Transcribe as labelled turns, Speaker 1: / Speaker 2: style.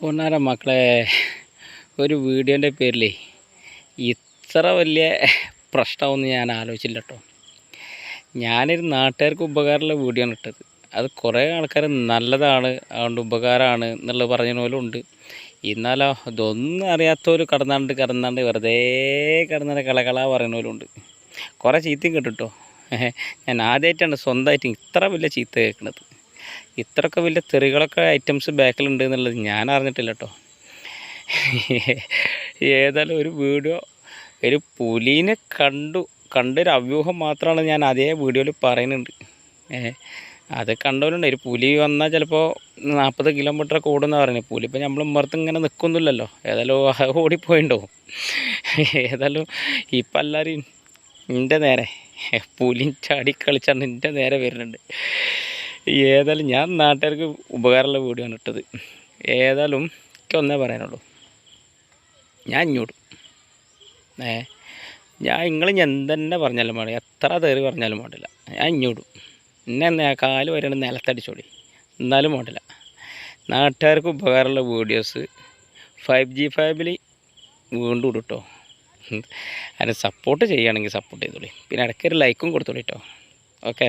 Speaker 1: പൊന്നാര മക്കളെ ഒരു വീഡിയോന്റെ പേരിൽ ഇത്ര വലിയ പ്രശ്നമൊന്നും ഞാൻ ആലോചിച്ചില്ല കേട്ടോ ഞാനൊരു നാട്ടുകാർക്ക് ഉപകാരമുള്ള വീഡിയോ ആണ് ഇട്ടത്. അത് കുറേ ആൾക്കാർ നല്ലതാണ് അതുകൊണ്ട് ഉപകാരമാണ് എന്നുള്ളത് പറഞ്ഞ പോലും ഉണ്ട്. എന്നാലോ ഇതൊന്നും അറിയാത്തവർ കടന്നാണ്ട് കടന്നാണ്ട് വെറുതെ കിടന്നാണ്ട് കളകള പറയുന്ന പോലും ഉണ്ട്. കുറേ ചീത്തയും കേട്ടിട്ടോ. ഞാൻ ആദ്യമായിട്ടാണ് സ്വന്തമായിട്ട് ഇത്ര വലിയ ചീത്ത കേൾക്കുന്നത്. ഇത്രയൊക്കെ വലിയ തെറികളൊക്കെ ഐറ്റംസ് ബാക്കിലുണ്ട് എന്നുള്ളത് ഞാൻ അറിഞ്ഞിട്ടില്ല കേട്ടോ ഏതായാലും ഒരു വീഡിയോ ഒരു പുലീനെ കണ്ടു കണ്ടൊരു അവ്യൂഹം മാത്രമാണ് ഞാൻ അതേ വീഡിയോയിൽ പറയുന്നുണ്ട്. അത് കണ്ടവരുണ്ട്. ഒരു പുലി വന്നാൽ ചിലപ്പോൾ നാൽപ്പത് കിലോമീറ്റർ ഓടുന്ന പറഞ്ഞു പുലി ഇപ്പം നമ്മൾ ഉമ്മർത്ത് ഇങ്ങനെ നിൽക്കുന്നില്ലല്ലോ ഏതായാലും ഓടിപ്പോയിണ്ടാവും. ഏതായാലും ഇപ്പം എല്ലാവരും എന്റെ നേരെ പുലി ചാടി കളിച്ചാണ് എന്റെ നേരെ വരുന്നുണ്ട്. ഏതായാലും ഞാൻ നാട്ടുകാർക്ക് ഉപകാരമുള്ള വീഡിയോ ആണ് ഇട്ടത്. ഏതായാലും എനിക്ക് ഒന്നേ പറയാനുള്ളൂ. ഞാൻ ഇങ്ങോട്ടും. ഏ ഞാൻ നിങ്ങൾ എന്തെന്നെ പറഞ്ഞാലും പാടില്ല. എത്ര തേറി പറഞ്ഞാലും വേണ്ടില്ല ഞാൻ ഇങ്ങോട്ടും. എന്നെ കാൽ വരെയാണ് നിലത്തടിച്ചോടി എന്നാലും വേണ്ടില്ല നാട്ടുകാർക്ക് ഉപകാരമുള്ള വീഡിയോസ് ഫൈവ് ജി ഫൈവിൽ വീണ്ടും ഇടും അതിനെ സപ്പോർട്ട് ചെയ്യുകയാണെങ്കിൽ സപ്പോർട്ട് ചെയ്തോളി. പിന്നെ ഇടയ്ക്കൊരു ലൈക്കും കൊടുത്തോളി കേട്ടോ ഓക്കെ